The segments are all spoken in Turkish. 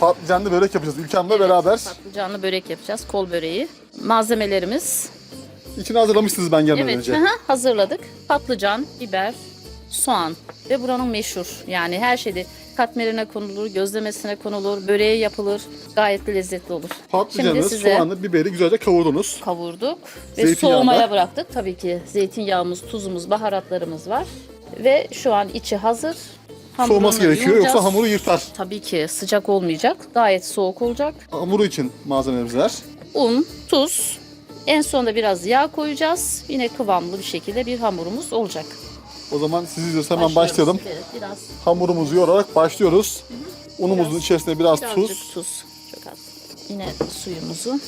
Patlıcanlı börek yapacağız Ülken'le beraber. Patlıcanlı börek yapacağız. Kol böreği. Malzemelerimiz. İçini hazırlamışsınız ben gelmeden Evet önce. hı, hazırladık. Patlıcan, biber, soğan ve buranın meşhur. Yani her şeyde katmerine konulur, gözlemesine konulur, böreği yapılır. Gayet de lezzetli olur. Patlıcanı, Şimdi size soğanı, biberi güzelce kavurdunuz. kavurduk ve soğumaya bıraktık. Tabii ki zeytinyağımız, tuzumuz, baharatlarımız var. Ve şu an içi hazır. Hamurunu Soğuması gerekiyor yoğuracağız. yoksa hamuru yırtar. Tabii ki sıcak olmayacak. Gayet soğuk olacak. Hamuru için malzemelerimiz var. Un, tuz. En sonunda biraz yağ koyacağız. Yine kıvamlı bir şekilde bir hamurumuz olacak. O zaman siz izliyorsanız hemen Başlıyoruz. başlayalım. Evet, biraz Hamurumuzu yoğurarak başlıyoruz. Unumuzun Biraz- içerisine biraz birazcık tuz. tuz. Çok az. Yine suyumuzu.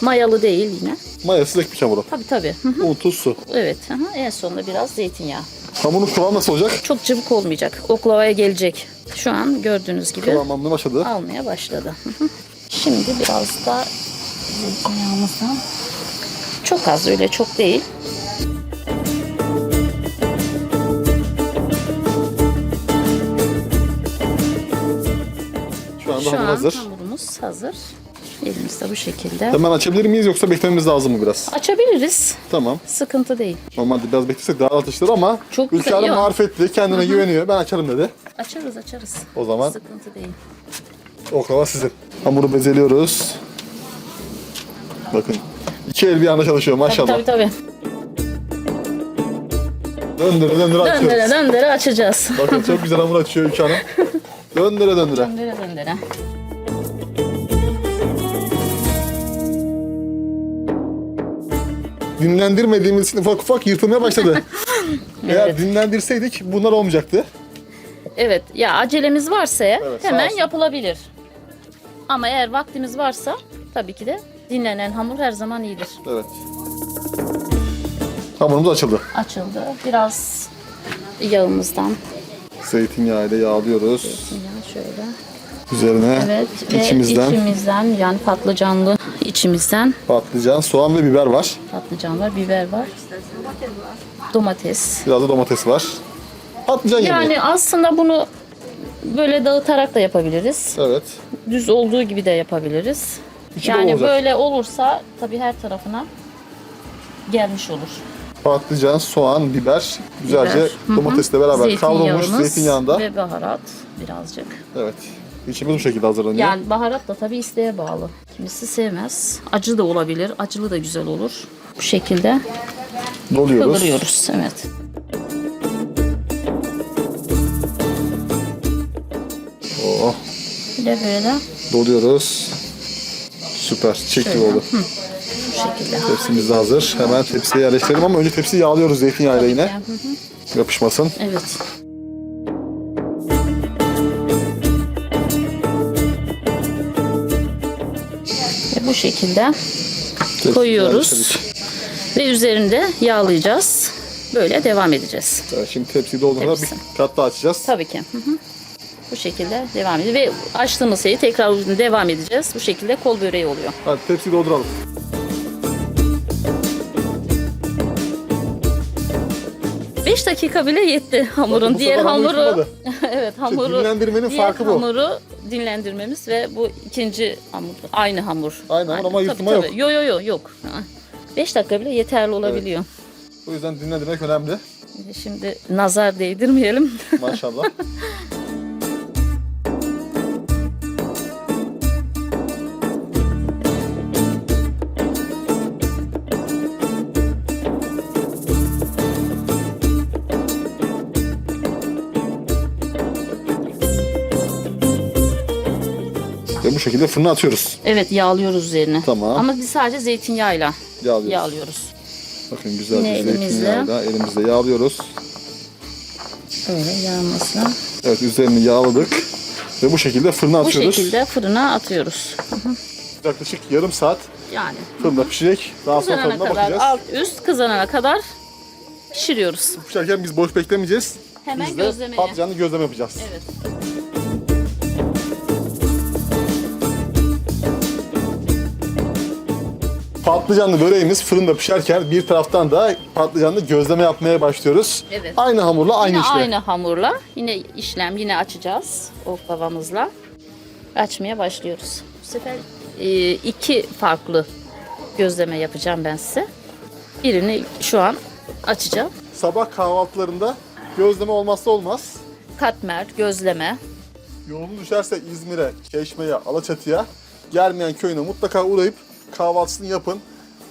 Mayalı değil yine. Mayasız ekmek hamuru. Tabii tabii. Hı hı. Un, tuz, su. evet. hı hı. En sonunda biraz zeytinyağı. Hamurun kıvamı nasıl olacak? Çok cıvık olmayacak. Oklavaya gelecek. Şu an gördüğünüz gibi Kıvamlanmaya başladı. almaya başladı. Hı hı. Şimdi biraz da zeytinyağımızdan. Çok az öyle çok değil. Şu anda Şu hamur an hazır. hamurumuz hazır. Elimizde bu şekilde. Hemen açabilir miyiz yoksa beklememiz lazım mı biraz? Açabiliriz. Tamam. Sıkıntı değil. Normalde biraz beklesek daha atıştır ama Çok güzel, Ülke Hanım yok. marifetli, kendine güveniyor. Ben açarım dedi. Açarız açarız. O zaman Sıkıntı değil. oklava sizin. Hamuru bezeliyoruz. Bakın. iki el bir anda çalışıyor maşallah. Tabii tabii. Döndüre döndüre açıyoruz. Döndüre döndüre açacağız. Bakın çok güzel hamur açıyor Ülke Hanım. Döndüre döndüre. Döndüre döndüre. Dinlendirmediğimiz için ufak ufak yırtılmaya başladı. Eğer Evet. dinlendirseydik bunlar olmayacaktı. Evet ya acelemiz varsa eğer Evet, sağ hemen olsun. yapılabilir. Ama eğer vaktimiz varsa tabii ki de dinlenen hamur her zaman iyidir. Evet. Hamurumuz açıldı. Açıldı. Biraz yağımızdan Zeytinyağı ile yağlıyoruz. ya şöyle. Üzerine Evet ve içimizden içimizden yani patlıcanlı içimizden patlıcan, soğan ve biber var. patlıcan var, biber var. Domates. Biraz da domates var. Patlıcan yemeği. Yani aslında bunu böyle dağıtarak da yapabiliriz. Evet. Düz olduğu gibi de yapabiliriz. İçi yani olacak. böyle olursa tabii her tarafına gelmiş olur. Patlıcan, soğan, biber güzelce Biber. Domatesle beraber kavrulmuş Zeytinyağımız zeytinyağında. Ve baharat birazcık. Evet. İçimiz bu şekilde hazırlanıyor. Yani baharat da tabii isteğe bağlı. Kimisi sevmez. Acı da olabilir. Acılı da güzel olur. Bu şekilde Doluyoruz. kıvırıyoruz. Evet. Oh, Bir de böyle doluyoruz. Süper. Gibi Şöyle. oldu. bu şekilde. Tepsimiz de hazır. Hemen tepsiye yerleştirelim ama önce tepsiyi yağlıyoruz zeytinyağıyla yine. Hı hı. Yapışmasın. Evet. Bu şekilde Tepsiyi Koyuyoruz. ve üzerinde yağlayacağız. Böyle devam edeceğiz. Evet, şimdi tepsiyi doldurmadan Tepsi. bir kat daha açacağız. Tabii ki. Hı hı. Bu şekilde devam ediyor ve açtığımız şeyi tekrar devam edeceğiz. Bu şekilde kol böreği oluyor. Hadi tepsiyi dolduralım. Beş dakika bile yetti hamurun. Bakın Diğer hamuru evet hamuru dinlendirmenin diğer farkı bu. hamuru dinlendirmemiz ve bu ikinci hamur aynı hamur. Aynı hamur ama yırtma yok. Yok yok yok yok. 5 dakika bile yeterli olabiliyor. O yüzden dinlendirmek önemli. Şimdi nazar değdirmeyelim. Maşallah. bu şekilde fırına atıyoruz. evet yağlıyoruz üzerine. Tamam. Ama biz sadece zeytinyağıyla Yağlıyoruz. yağlıyoruz. Bakın güzelce Yine elimizle. zeytinyağıyla elimizle yağlıyoruz. Böyle yağmasına. Evet üzerini yağladık. Ve bu şekilde fırına Bu atıyoruz. şekilde fırına atıyoruz. Yaklaşık yarım saat Yani fırında pişecek. Daha sonra kızarana tadına kadar bakacağız. alt üst kızarana kadar pişiriyoruz. Pişerken biz boş beklemeyeceğiz. Hemen Biz de gözlemeye. patlıcanlı gözleme yapacağız. Evet. Patlıcanlı böreğimiz fırında pişerken bir taraftan da patlıcanlı gözleme yapmaya başlıyoruz. Evet. Aynı hamurla aynı Yine işlem. aynı hamurla yine işlem yine açacağız oklavamızla. Açmaya başlıyoruz. Bu sefer e, iki farklı gözleme yapacağım ben size. Birini şu an açacağım. Sabah kahvaltılarında gözleme olmazsa olmaz. Katmer, gözleme. Yolun düşerse İzmir'e, Çeşme'ye, Alaçatı'ya, Germeyen köyüne mutlaka uğrayıp kahvaltısını yapın.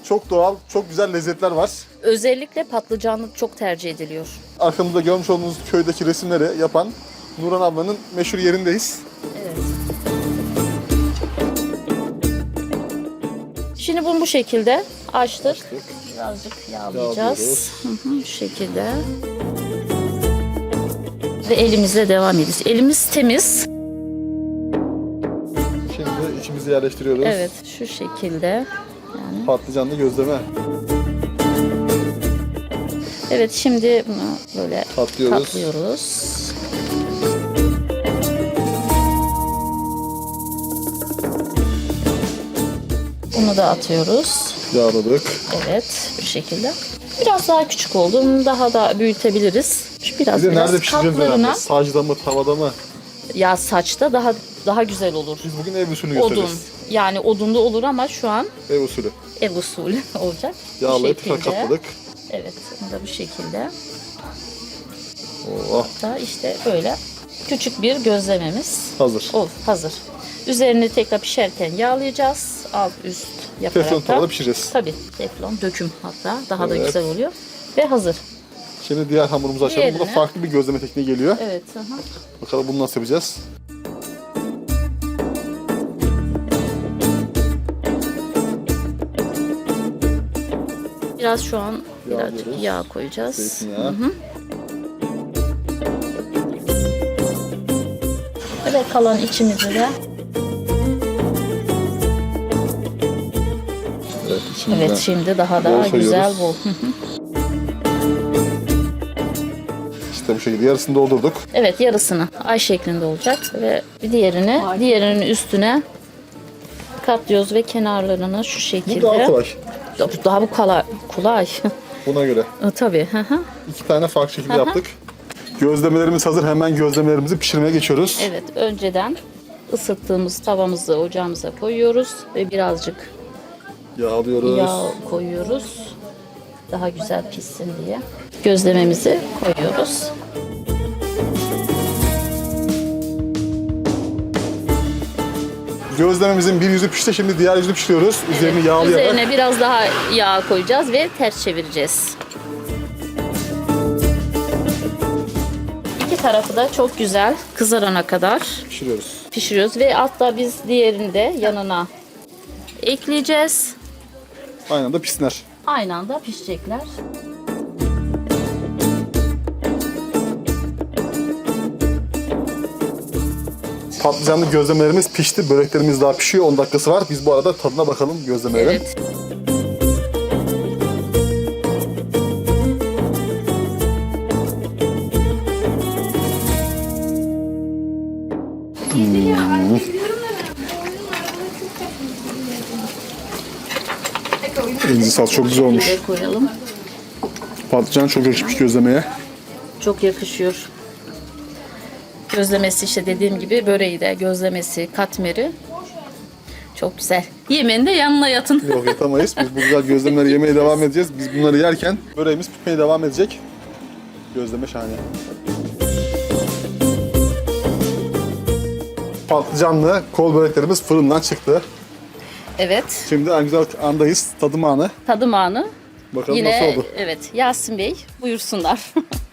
Çok doğal, çok güzel lezzetler var. Özellikle patlıcanlı çok tercih ediliyor. Arkamızda görmüş olduğunuz köydeki resimleri yapan Nuran ablanın meşhur yerindeyiz. Evet. Şimdi bunu bu şekilde açtık. Birazcık yağlayacağız. Yağlıyoruz. Hı hı, bu şekilde. Ve elimizle devam ediyoruz. Elimiz temiz. Şimdi içimizi yerleştiriyoruz. Evet şu şekilde. Patlıcanlı gözleme. Evet şimdi bunu böyle Katlıyoruz. katlıyoruz. Bunu da atıyoruz. Yağladık. Evet bu şekilde. Biraz daha küçük oldu. Bunu daha da büyütebiliriz. Şu biraz Bir de biraz nerede pişireceğiz Sacda mı, tavada mı? ya saçta daha daha güzel olur. Biz bugün ev usulü Odun. Yani odunda olur ama şu an Ev usulü. ev usulü olacak. Bu Yağlayıp şekilde. katladık. Evet, bunu da bu şekilde. Oh, Da işte böyle küçük bir gözlememiz hazır. ol hazır. Üzerini tekrar pişerken yağlayacağız. Alt üst yaparak Teflon da. tavada pişireceğiz. Tabii teflon döküm hatta daha da Evet. güzel oluyor. Ve hazır. Şimdi diğer hamurumuzu açalım. Bu da farklı bir gözleme tekniği geliyor. Evet. hı. Bakalım bunu nasıl yapacağız. Biraz şu an birazcık Yağlıyoruz. yağ koyacağız. Zeytinyağı. Ve kalan içimizi de Evet, içimizden. evet şimdi daha Bol da güzel bol. Hı hı. İşte bu şekilde yarısını doldurduk. Evet yarısını ay şeklinde olacak ve bir diğerini diğerinin üstüne katlıyoruz ve kenarlarını şu Bu şekilde. daha kolay. Daha, bu kolay. kolay. Buna göre. E, Tabii. hı hı. İki tane farklı şekilde Aha. yaptık. Gözlemelerimiz hazır. Hemen gözlemelerimizi pişirmeye geçiyoruz. evet önceden ısıttığımız tavamızı ocağımıza koyuyoruz ve birazcık Yağlıyoruz. yağ koyuyoruz. Daha güzel pişsin diye. Gözlememizi koyuyoruz. Gözlememizin bir yüzü pişti. Şimdi diğer yüzünü pişiriyoruz. Üzerini yağlayarak. Üzerine biraz daha yağ koyacağız ve ters çevireceğiz. İki tarafı da çok güzel kızarana kadar pişiriyoruz. pişiriyoruz ve altta biz diğerini de yanına ekleyeceğiz. Aynı anda pişsinler. Aynı anda pişecekler. Patlıcanlı gözlemelerimiz pişti. Böreklerimiz daha pişiyor. 10 dakikası var. Biz bu arada tadına bakalım gözlemelerin. Evet. Elinize sağlık. Çok güzel olmuş. Şöyle koyalım. Patlıcan çok yakışmış gözlemeye. Çok yakışıyor. Gözlemesi işte dediğim gibi böreği de gözlemesi, katmeri çok güzel. Yemeğin de yanına yatın. Yok yatamayız. Biz bu güzel gözlemeleri yemeye devam edeceğiz. Biz bunları yerken böreğimiz pişmeye devam edecek. Gözleme şahane. Patlıcanlı kol böreklerimiz fırından çıktı. Evet. Şimdi en güzel andayız. Tadım anı. Tadım anı. Bakalım Yine nasıl oldu. evet Yasin Bey buyursunlar.